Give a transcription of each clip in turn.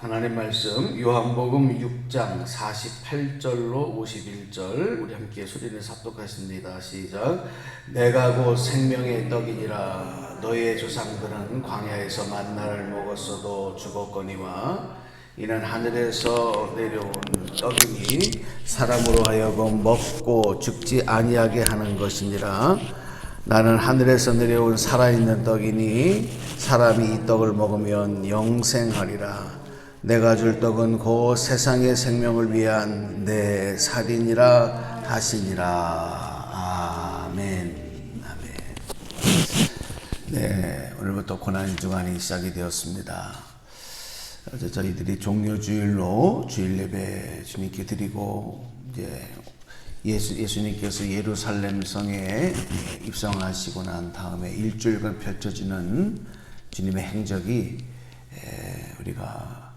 하나님 말씀 요한복음 6장 48절로 51절 우리 함께 소리내서 합독하십니다. 시작. 내가 곧 생명의 떡이니라 너의 조상들은 광야에서 만나를 먹었어도 죽었거니와 이는 하늘에서 내려온 떡이니 사람으로 하여금 먹고 죽지 아니하게 하는 것이니라 나는 하늘에서 내려온 살아있는 떡이니 사람이 이 떡을 먹으면 영생하리라 내가 줄 떡은 곧 세상의 생명을 위한 내 살이니라 하시니라. 아멘. 아멘. 네 오늘부터 고난 주간이 시작이 되었습니다. 어제 저희들이 종료 주일로 주일 예배 주님께 드리고 이제 예수, 예수님께서 예루살렘 성에 입성하시고 난 다음에 일주일간 펼쳐지는 주님의 행적이 에, 우리가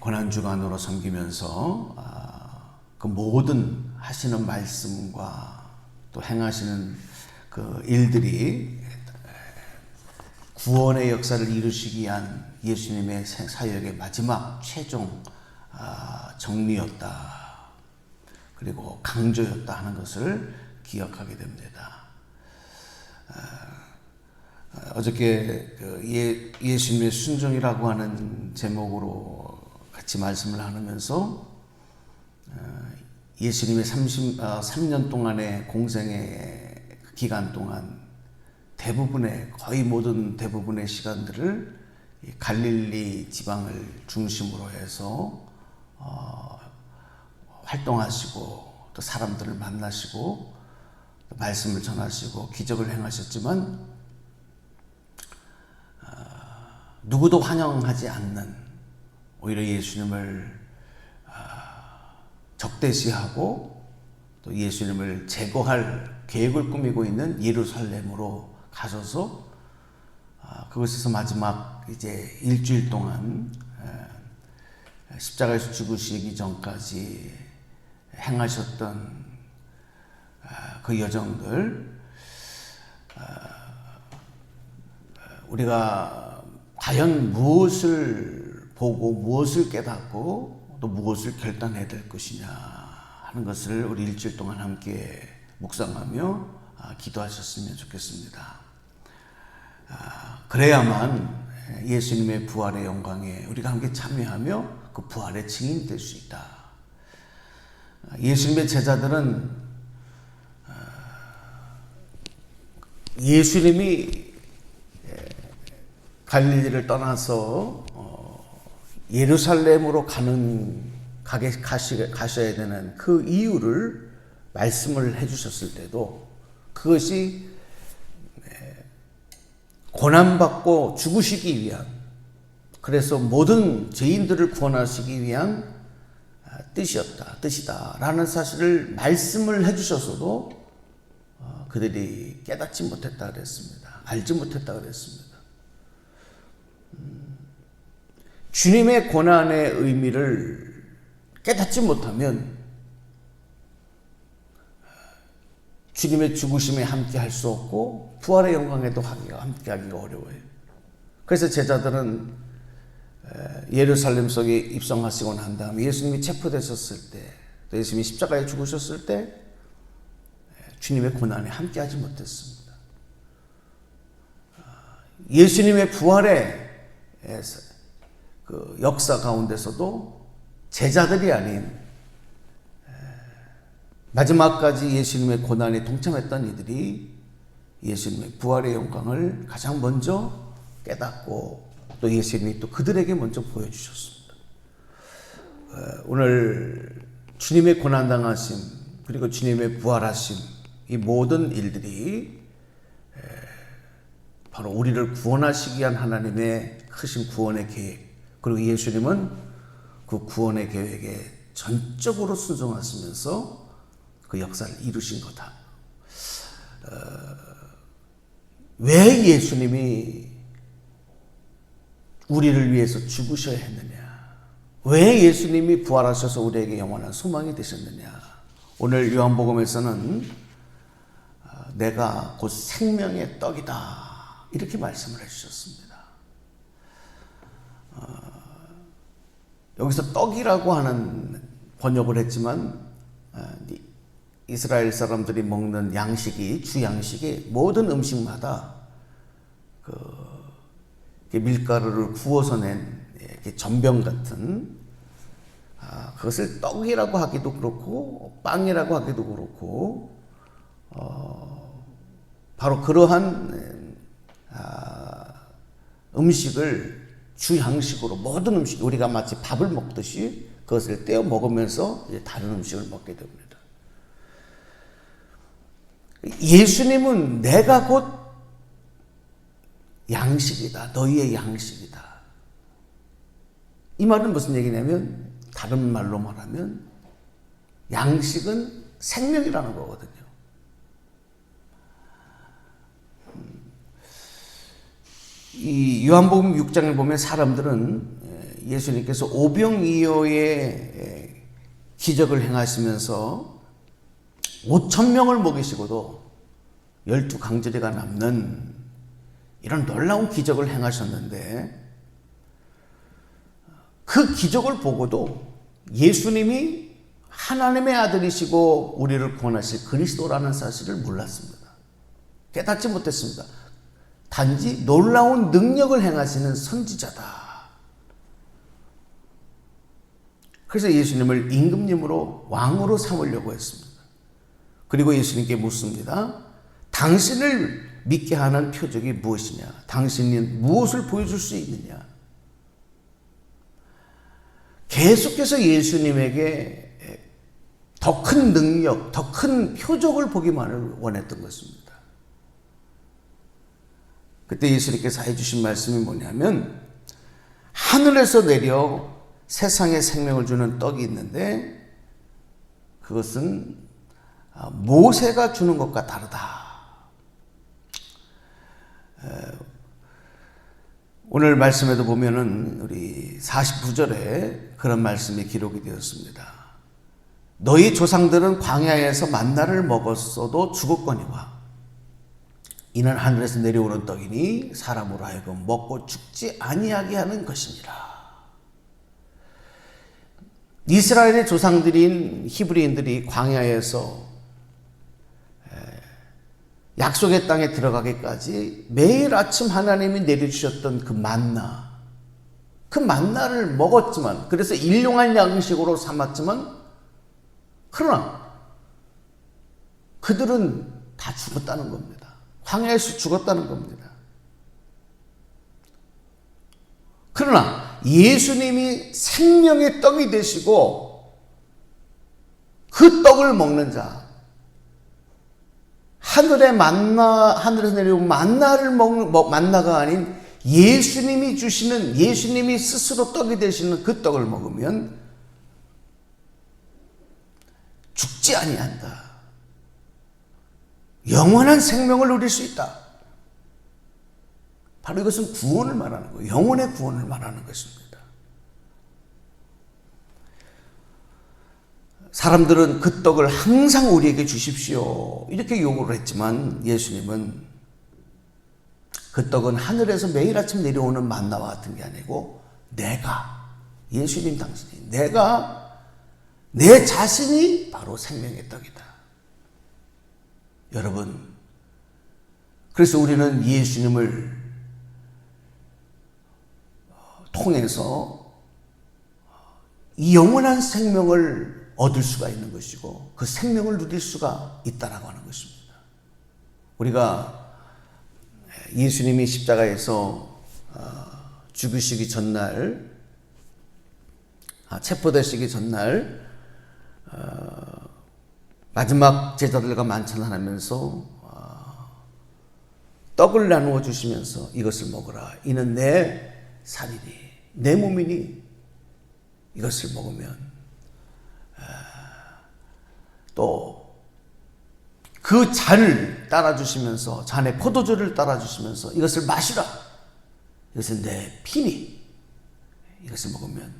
고난주간으로 섬기면서 아, 그 모든 하시는 말씀과 또 행하시는 그 일들이 구원의 역사를 이루시기 위한 예수님의 사역의 마지막 최종 아, 정리였다. 그리고 강조였다 하는 것을 기억하게 됩니다. 아, 어저께 그 예, 예수님의 순종이라고 하는 제목으로 같이 말씀을 나누면서 어, 예수님의 30, 3년 어, 동안의 공생의 기간 동안 대부분의 거의 모든 대부분의 시간들을 갈릴리 지방을 중심으로 해서 어, 활동하시고 또 사람들을 만나시고 또 말씀을 전하시고 기적을 행하셨지만 어, 누구도 환영하지 않는 오히려 예수님을 어, 적대시하고 또 예수님을 제거할 계획을 꾸미고 있는 예루살렘으로 가셔서 어, 그곳에서 마지막 이제 일주일 동안 십자가에서 죽으시기 전까지 행하셨던 그 여정들 우리가 과연 무엇을 보고 무엇을 깨닫고 또 무엇을 결단해야 될 것이냐 하는 것을 우리 일주일 동안 함께 묵상하며 기도하셨으면 좋겠습니다. 그래야만 예수님의 부활의 영광에 우리가 함께 참여하며 그 부활의 증인 될 수 있다. 예수님의 제자들은 예수님이 갈릴리를 떠나서 예루살렘으로 가는 가게 가시, 가셔야 되는 그 이유를 말씀을 해주셨을 때도 그것이 고난받고 죽으시기 위한 그래서 모든 죄인들을 구원하시기 위한 뜻이었다, 뜻이다라는 사실을 말씀을 해주셨어도 그들이 깨닫지 못했다 그랬습니다. 알지 못했다 그랬습니다. 음, 주님의 고난의 의미를 깨닫지 못하면 주님의 죽으심에 함께 할 수 없고 부활의 영광에도 함께 하기가 어려워요. 그래서 제자들은 예루살렘 속에 입성하시고 난 다음에 예수님이 체포되셨을 때, 또 예수님이 십자가에 죽으셨을 때 주님의 고난에 함께 하지 못했습니다. 예수님의 부활의 그 역사 가운데서도 제자들이 아닌 마지막까지 예수님의 고난에 동참했던 이들이 예수님의 부활의 영광을 가장 먼저 깨닫고 또 예수님이 또 그들에게 먼저 보여주셨습니다. 오늘 주님의 고난당하심 그리고 주님의 부활하심 이 모든 일들이 바로 우리를 구원하시기 위한 하나님의 크신 구원의 계획 그리고 예수님은 그 구원의 계획에 전적으로 순종하시면서 그 역사를 이루신 거다. 어, 왜 예수님이 우리를 위해서 죽으셔야 했느냐? 왜 예수님이 부활하셔서 우리에게 영원한 소망이 되셨느냐? 오늘 요한복음에서는 내가 곧 생명의 떡이다. 이렇게 말씀을 해주셨습니다. 어, 여기서 떡이라고 하는 번역을 했지만 아, 이- 이스라엘 사람들이 먹는 양식이 주 양식이 모든 음식마다 그 밀가루를 구워서 낸 이렇게 전병 같은 아, 그것을 떡이라고 하기도 그렇고 빵이라고 하기도 그렇고 어, 바로 그러한 아, 음식을 주 양식으로 모든 음식 우리가 마치 밥을 먹듯이 그것을 떼어 먹으면서 다른 음식을 먹게 됩니다. 예수님은 내가 곧 양식이다. 너희의 양식이다. 이 말은 무슨 얘기냐면 다른 말로 말하면 양식은 생명이라는 거거든요. 이 요한복음 6장을 보면 사람들은 예수님께서 오병이어의 기적을 행하시면서 5천 명을 먹이시고도 열두 강제리가 남는 이런 놀라운 기적을 행하셨는데 그 기적을 보고도 예수님이 하나님의 아들이시고 우리를 구원하실 그리스도라는 사실을 몰랐습니다. 깨닫지 못했습니다. 단지 놀라운 능력을 행하시는 선지자다. 그래서 예수님을 임금님으로 왕으로 삼으려고 했습니다. 그리고 예수님께 묻습니다. 당신을 믿게 하는 표적이 무엇이냐? 당신이 무엇을 보여줄 수 있느냐? 계속해서 예수님에게 더 큰 능력, 더 큰 표적을 보기만을 원했던 것입니다. 그때 예수님께서 해주신 말씀이 뭐냐면, 하늘에서 내려 세상에 생명을 주는 떡이 있는데, 그것은 모세가 주는 것과 다르다. 오늘 말씀에도 보면은 우리 49절에 그런 말씀이 기록이 되었습니다. 너희 조상들은 광야에서 만나를 먹었어도 죽었거니와 이는 하늘에서 내려오는 떡이니 사람으로 하여금 먹고 죽지 아니하게 하는 것이니라. 이스라엘의 조상들인 히브리인들이 광야에서 약속의 땅에 들어가기까지 매일 아침 하나님이 내려주셨던 그 만나, 그 만나를 먹었지만, 그래서 일용할 양식으로 삼았지만, 그러나 그들은 다 죽었다는 겁니다. 황야에서 죽었다는 겁니다. 그러나 예수님이 생명의 떡이 되시고 그 떡을 먹는 자, 하늘의 만나, 하늘에서 내려온 만나를 먹는, 뭐, 만나가 아닌 예수님이 주시는, 예수님이 스스로 떡이 되시는 그 떡을 먹으면 죽지 아니한다. 영원한 생명을 누릴 수 있다. 바로 이것은 구원을 말하는 거예요. 영혼의 구원을 말하는 것입니다. 사람들은 그 떡을 항상 우리에게 주십시오. 이렇게 요구를 했지만 예수님은 그 떡은 하늘에서 매일 아침 내려오는 만나와 같은 게 아니고 내가, 예수님 당신이, 내가 내 자신이 바로 생명의 떡이다. 여러분, 그래서 우리는 예수님을 통해서 이 영원한 생명을 얻을 수가 있는 것이고 그 생명을 누릴 수가 있다라고 하는 것입니다. 우리가 예수님이 십자가에서 죽으시기 전날, 아, 체포되시기 전날 마지막 제자들과 만찬하면서 떡을 나누어 주시면서 이것을 먹으라. 이는 내 살이니 내 몸이니 이것을 먹으면 또 그 잔을 따라 주시면서 잔에 포도주를 따라 주시면서 이것을 마시라. 이것은 내 피니 이것을 먹으면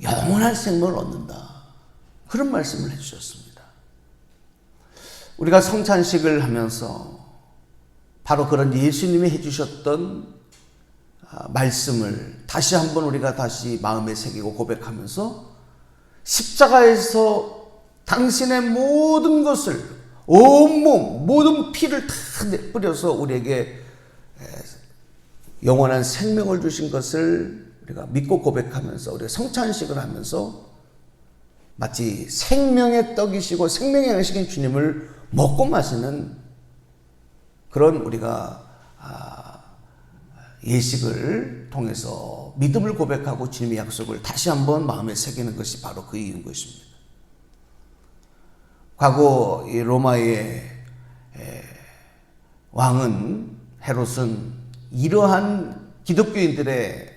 영원한 생명을 얻는다. 그런 말씀을 해주셨습니다. 우리가 성찬식을 하면서 바로 그런 예수님이 해주셨던 말씀을 다시 한번 우리가 다시 마음에 새기고 고백하면서 십자가에서 당신의 모든 것을 온몸 모든 피를 다 뿌려서 우리에게 영원한 생명을 주신 것을 우리가 믿고 고백하면서 우리가 성찬식을 하면서 마치 생명의 떡이시고 생명의 양식인 주님을 먹고 마시는 그런 우리가 아, 예식을 통해서 믿음을 고백하고 주님의 약속을 다시 한번 마음에 새기는 것이 바로 그 이유인 것입니다. 과거 이 로마의 왕은 헤롯은 이러한 기독교인들의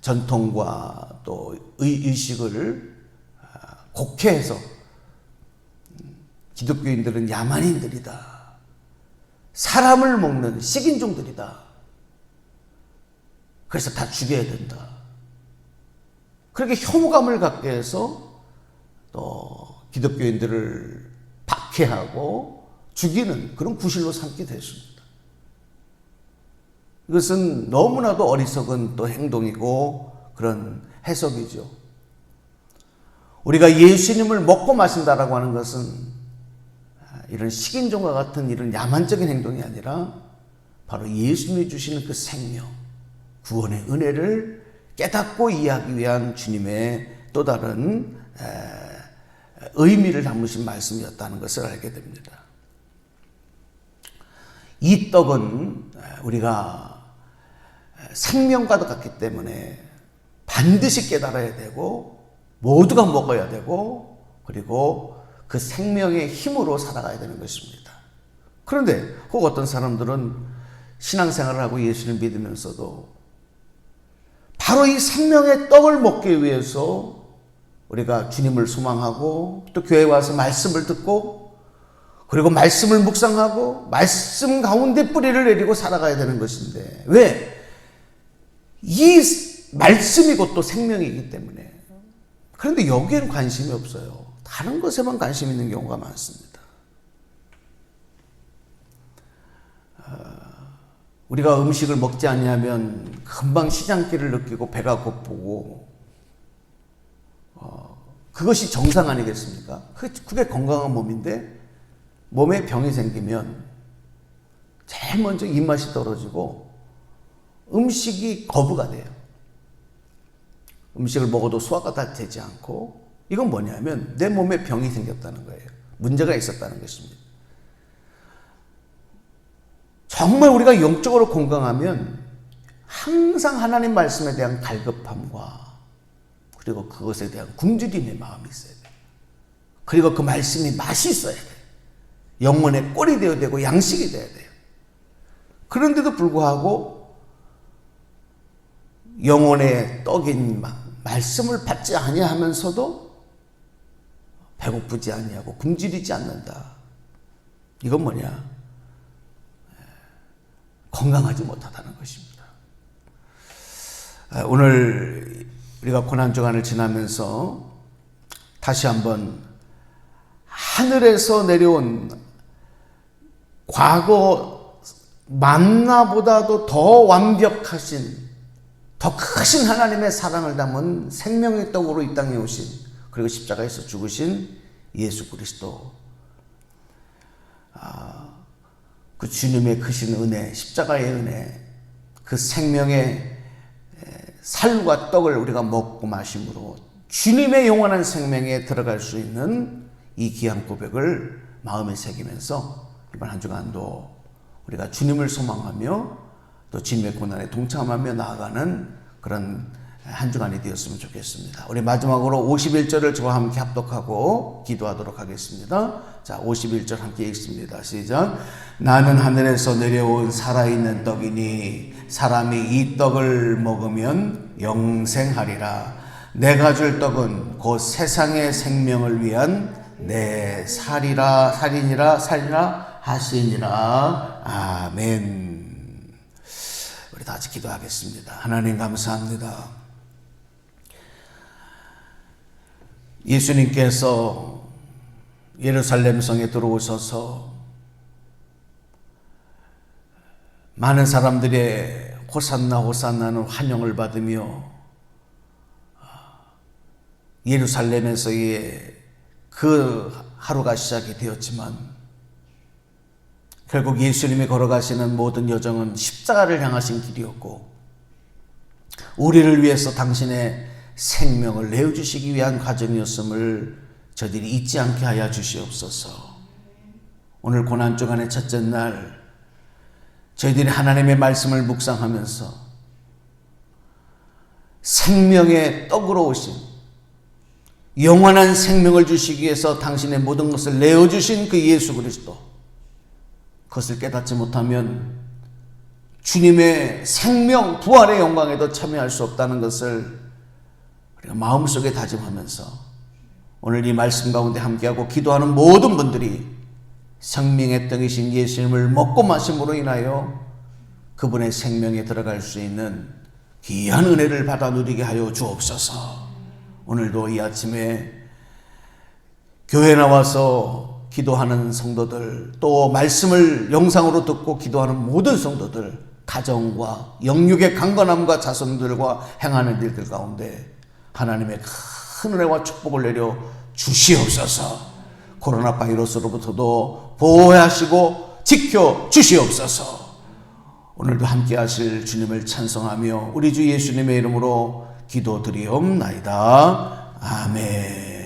전통과 또 의식을 아, 곡해해서 기독교인들은 야만인들이다. 사람을 먹는 식인종들이다. 그래서 다 죽여야 된다. 그렇게 혐오감을 갖게 해서 또 기독교인들을 박해하고 죽이는 그런 구실로 삼게 됐습니다. 이것은 너무나도 어리석은 또 행동이고 그런 해석이죠. 우리가 예수님을 먹고 마신다라고 하는 것은 이런 식인종과 같은 이런 야만적인 행동이 아니라 바로 예수님이 주시는 그 생명, 구원의 은혜를 깨닫고 이해하기 위한 주님의 또 다른 의미를 담으신 말씀이었다는 것을 알게 됩니다. 이 떡은 우리가 생명과도 같기 때문에 반드시 깨달아야 되고 모두가 먹어야 되고 그리고 그 생명의 힘으로 살아가야 되는 것입니다. 그런데 혹 어떤 사람들은 신앙생활을 하고 예수를 믿으면서도 바로 이 생명의 떡을 먹기 위해서 우리가 주님을 소망하고 또 교회 와서 말씀을 듣고 그리고 말씀을 묵상하고 말씀 가운데 뿌리를 내리고 살아가야 되는 것인데 왜? 이 말씀이 곧 또 생명이기 때문에 그런데 여기에는 관심이 없어요. 다른 것에만 관심 있는 경우가 많습니다. 우리가 음식을 먹지 않냐면 금방 시장기를 느끼고 배가 고프고 어, 그것이 정상 아니겠습니까? 그게 건강한 몸인데 몸에 병이 생기면 제일 먼저 입맛이 떨어지고 음식이 거부가 돼요. 음식을 먹어도 소화가 다 되지 않고 이건 뭐냐면 내 몸에 병이 생겼다는 거예요. 문제가 있었다는 것입니다. 정말 우리가 영적으로 건강하면 항상 하나님 말씀에 대한 갈급함과 그리고 그것에 대한 굶주림의 마음이 있어야 돼요. 그리고 그 말씀이 맛이 있어야 돼요. 영혼의 꼴이 되어야 되고 양식이 되어야 돼요. 그런데도 불구하고 영혼의 떡인 말씀을 받지 아니하면서도 배고프지 아니하고 굶주리지 않는다. 이건 뭐냐? 건강하지 못하다는 것입니다. 아, 오늘 우리가 고난 주간을 지나면서 다시 한번 하늘에서 내려온 과거 만나보다도 더 완벽하신 더 크신 하나님의 사랑을 담은 생명의 떡으로 이 땅에 오신 그리고 십자가에서 죽으신 예수 그리스도. 아, 그 주님의 크신 은혜, 십자가의 은혜, 그 생명의 살과 떡을 우리가 먹고 마심으로 주님의 영원한 생명에 들어갈 수 있는 이 귀한 고백을 마음에 새기면서 이번 한 주간도 우리가 주님을 소망하며 또 주님의 고난에 동참하며 나아가는 그런 한 주간이 되었으면 좋겠습니다. 우리 마지막으로 51절을 저와 함께 합독하고 기도하도록 하겠습니다. 자, 51절 함께 읽습니다. 시작. 나는 하늘에서 내려온 살아있는 떡이니 사람이 이 떡을 먹으면 영생하리라. 내가 줄 떡은 곧 세상의 생명을 위한 내 살이라 살이니라 살이라 하시니라. 아멘. 다 같이 기도하겠습니다. 하나님 감사합니다. 예수님께서 예루살렘 성에 들어오셔서 많은 사람들의 호산나 호산나는 환영을 받으며 예루살렘에서의 그 하루가 시작이 되었지만 결국 예수님이 걸어가시는 모든 여정은 십자가를 향하신 길이었고 우리를 위해서 당신의 생명을 내어주시기 위한 과정이었음을 저들이 잊지 않게 하여 주시옵소서. 오늘 고난 주간의 첫째 날 저희들이 하나님의 말씀을 묵상하면서 생명의 떡으로 오신 영원한 생명을 주시기 위해서 당신의 모든 것을 내어 주신 그 예수 그리스도 그것을 깨닫지 못하면 주님의 생명 부활의 영광에도 참여할 수 없다는 것을 우리가 마음속에 다짐하면서 오늘 이 말씀 가운데 함께하고 기도하는 모든 분들이 생명의 떡이신 예수님을 먹고 마심으로 인하여 그분의 생명에 들어갈 수 있는 귀한 은혜를 받아 누리게 하여 주옵소서. 오늘도 이 아침에 교회 나와서 기도하는 성도들, 또 말씀을 영상으로 듣고 기도하는 모든 성도들, 가정과 영육의 강건함과 자손들과 행하는 일들 가운데 하나님의 큰 은혜와 축복을 내려 주시옵소서. 코로나 바이러스로부터도 보호하시고 지켜 주시옵소서. 오늘도 함께 하실 주님을 찬송하며 우리 주 예수님의 이름으로 기도드리옵나이다. 아멘.